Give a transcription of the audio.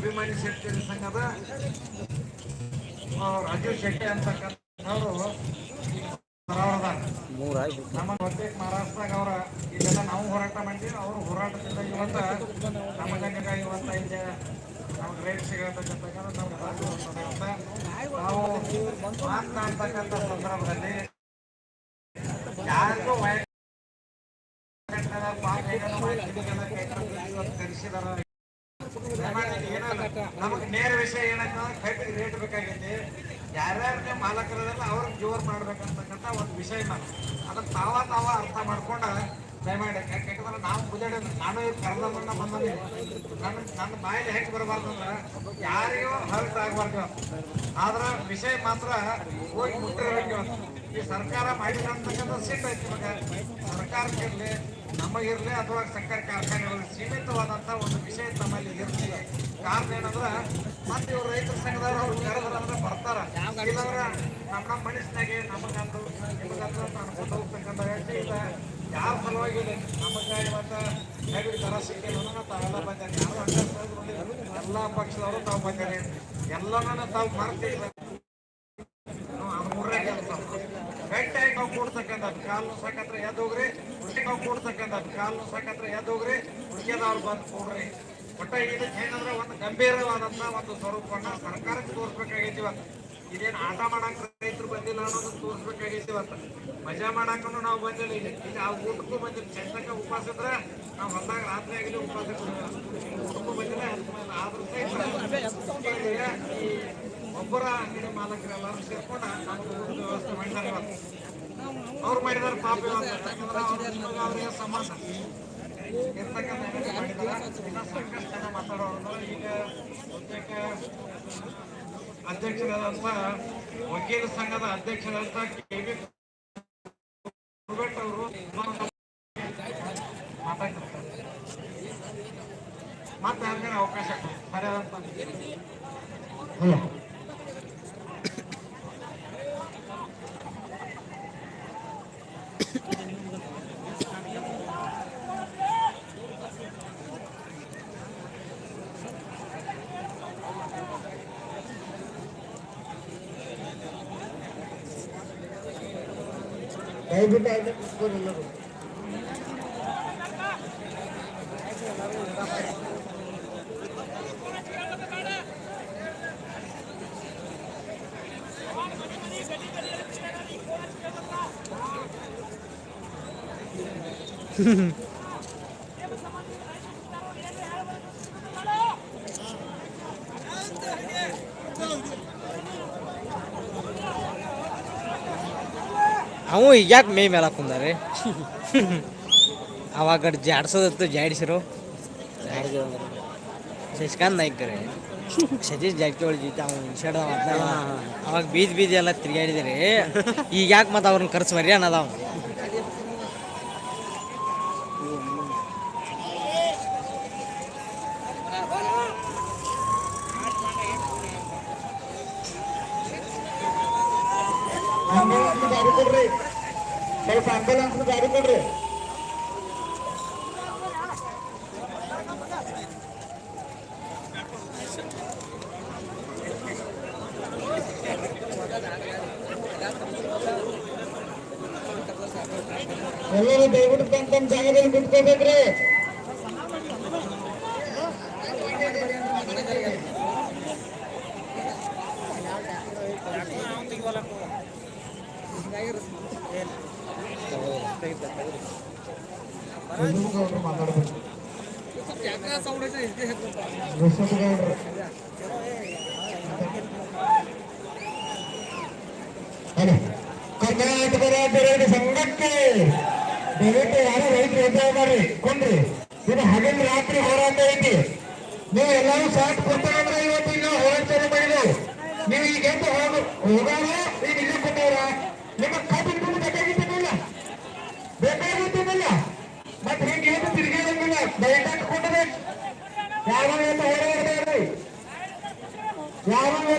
ಅಭಿಮಾನಿ ಶೆಟ್ಟಿ ಆ, ರಾಜೀವ್ ಶೆಟ್ಟಿ ಅಂತಕ್ಕಂಥವ್ರು ನಮ್ಮ ಮತ್ತೆ ಮಹಾರಾಷ್ಟ್ರದಾಗ ಅವರ ಇದೆಲ್ಲ ನಾವು ಹೋರಾಟ ಮಾಡಿದ್ವಿ ಅವರು ಹೋರಾಟದಿಂದ ಇವತ್ತ ನಮಗಂಗ ಇವತ್ತ ಇದೆ ನಮ್ಗೆ ರೇಟ್ ಸಿಗತಕ್ಕಂಥ ನಮ್ಗೆ ರಾಜು ಅಂತ ನಾವು ಮಾತನಾಡ್ತಕ್ಕಂಥ ಸಂದರ್ಭದಲ್ಲಿ ಯಾರಿಗೂ ವೈಯಕ್ತಿಕ ಪಾಪ ನಮಗೆ ನೇರ ವಿಷಯ ಏನಂತ ಕಟ್ಟಿ ರೇಟ್ ಬೇಕಾಗೈತಿ ಯಾರ್ಯಾರು ಮಾಲಕರದಲ್ಲ ಅವ್ರಿಗೆ ಜೋರ್ ಮಾಡ್ಬೇಕಂತಕ್ಕಂಥ ಒಂದು ವಿಷಯ ನಾನು ಅದನ್ನ ತಾವ ತಾವ ಅರ್ಥ ಮಾಡ್ಕೊಂಡ ದಯಮಾಡಿ ಯಾಕಂದ್ರೆ ನಾವು ಬುದ್ಧಿ ನಾನು ಈ ಕರ್ದಮಣ್ಣ ಬಂದಲ್ಲಿ ನನ್ನ ನನ್ನ ಬಾಯಲ್ಲಿ ಹೆಂಗೆ ಬರಬಾರ್ದು ಅಂದ್ರೆ ಯಾರಿಗೂ ಹರ್ಟ್ ಆಗಬಾರ್ದು. ಆದ್ರ ವಿಷಯ ಮಾತ್ರ ಹೋಗಿ ಮುಟ್ಟಿರ್ಬೇಕು. ಈ ಸರ್ಕಾರ ಮಾಡಿದಂತಕ್ಕಂಥ ಸಿಟ್ಟು ಐತಿ ಇವಾಗ. ಸರ್ಕಾರಕ್ಕಿರಲಿ ನಮಗಿರಲಿ ಅಥವಾ ಸಕ್ಕರೆ ಕಾರ್ಖಾನೆಗಳು ಸೀಮಿತವಾದಂಥ ಒಂದು ವಿಷಯ ನಮ್ಮಲ್ಲಿ ಇರ್ತಿಲ್ಲ ಕಾರಣ ಏನಂದ್ರೆ, ಮತ್ತೆ ಇವ್ರು ರೈತರ ಸಂಘದವ್ರು ಅವ್ರು ಕರೆದ್ರಂದ್ರೆ ಬರ್ತಾರ. ಇಲ್ಲಾಂದ್ರೆ ನಮ್ಮ ನಮ್ಮ ಮನಸ್ಸಿನಾಗೆ ನಮಗಂದು ನಿಮಗಂದು ಕೊಟ್ಟು ಹೋಗ್ತಕ್ಕಂಥ ವ್ಯಕ್ತಿ ಇಲ್ಲ. ಯಾರ ಸಲುವಾಗಿ ನಮಗೆ ಇವತ್ತು ಹೇಗೆ ದರ ಸಿಕ್ಕಿಲ್ಲ ತಾವೆಲ್ಲ ಬಂದಾರೆ ಯಾರು ಎಲ್ಲ ಪಕ್ಷದವರು ತಾವು ಬಂದಾರೆ ಎಲ್ಲನೂ ತಾವು ಮರ್ತಿಲ್ಲ ನಾವು ಕೂಡ್ತಕ್ಕಂಥದ್ದು ಕಾಲು ಸಾಕತ್ರ ಎದ್ದು ಹೋಗ್ರಿ. ಹುಡುಗಿ ನಾವು ಕೂಡ್ತಕ್ಕಂಥದ್ದು ಕಾಲು ಸಾಕತ್ರ ಎದ್ದೋಗ್ರಿ ಹುಡುಗಿಯದವ್ರು ಬಂದು ಕೊಡ್ರಿ. ಒಟ್ಟ ಏನಂದ್ರೆ ಒಂದು ಗಂಭೀರವಾದಂತ ಒಂದು ಸ್ವರೂಪವನ್ನು ಸರ್ಕಾರಕ್ಕೆ ತೋರಿಸ್ಬೇಕಾಗೈತಿ ಇವತ್ತು. ಇದೇನು ಆಟ ಮಾಡಕ್ ರೈತರು ಬಂದಿಲ್ಲ ಅನ್ನೋದನ್ನ ತೋರಿಸ್ಬೇಕಾಗೈತಿ ಇವತ್ತು. ಮಜಾ ಮಾಡಕ್ಕೂ ನಾವು ಬಂದಿಲ್ಲ ಇಲ್ಲಿ. ಇಲ್ಲಿ ಆ ಊಟಕ್ಕೂ ಬಂದಿಲ್ಲ. ಚಂದಕ್ಕೆ ಉಪವಾಸ ಇದ್ರೆ ನಾವು ಹೊಲ್ದಾಗ ರಾತ್ರಿ ಆಗಲಿ ಉಪವಾಸ ಊಟಕ್ಕೂ ಬಂದಿಲ್ಲ. ಆದ್ರೂ ಒಬ್ಬರ ಅಂಗಡಿ ಮಾಲಕರೆಲ್ಲರೂ ಸೇರ್ಕೊಂಡು ಊಟದ ವ್ಯವಸ್ಥೆ ಮಾಡಿದಾರೆ ಅವ್ರು ಮಾಡಿದಾರೆ ಪಾಪ ಅವ್ರಿಗೆ ಸಮಾಸ ಮಾತಾಡೋರು ಈಗ ವಕೀಲ ಸಂಘದ ಅಧ್ಯಕ್ಷರಾದಂಥ ಕೆ ಬಿ ಅವರು ಮತ್ತೆ ಅವಕಾಶ. ಸರಿಯಾದಂತ ದಯವಿಟ್ಟು ಅವು ಈಗ ಯಾಕೆ ಮೇ ಮೇಲೆ ಹಾಕೊಂಡಾರೆ ಅವಾಗ ಜಾಡ್ಸೋದತ್ತು ಜಾಡಿಸಿರು. ಶಶಿಕಾಂತ್ ನಾಯ್ಕ ರೀ ಸತೀಶ್ ಜಾರಕಿಹೊಳಿ ಜೊತೆ ಅವ್ನು ಇನ್ಸ್ಟಾಡ ಅವಾಗ ಬೀದಿ ಬೀದಿ ಎಲ್ಲ ತಿರ್ಗಾಡಿದ್ರಿ ಈಗ ಯಾಕೆ ಮತ್ತೆ ಅವ್ರನ್ನ ಖರ್ಚು ಮರಿ ಅನ್ನೋದ ಕೊಡ್ರಿ ಸ್ವಲ್ಪ ಆಂಬುಲೆನ್ಸ್ ಗಾಡಿ ಕೊಡ್ರಿ ಎಲ್ಲರೂ ದಯವಿಟ್ಟು ತಮ್ಮ ತಮ್ಮ ಜಾಗದಲ್ಲಿ ಕುತ್ಕೋಬೇಕ್ರಿ ಗೌಡ್ರು ಮಾತಾಡ್ಬೇಕು ಕರ್ನಾಟಕ ರಾಜ್ಯ ರೈತ ಸಂಘಕ್ಕೆ ದಯವಿಟ್ಟು ಯಾರು ರೈತರು ಹೋಗ್ಬಾರ್ರಿ ಕೊಂಡ್ರಿ ಇದು ಹಗಲು ರಾತ್ರಿ ಹೋರಾಟ ಐತಿ ನೀವು ಎಲ್ಲರೂ ಸಾಥ್ ಕೊಡ್ತಾರಂದ್ರೆ ಇವತ್ತು ಈಗ ಹೋರಾಟ ಮಾಡಿದ್ರು. ನೀವು ಈಗ ಹೋಗ ಹೋಗಾರ చేస్తున్నా భయపెట్టుకుంటుంది యాభై అయితే ఓడబడతాయి యాభై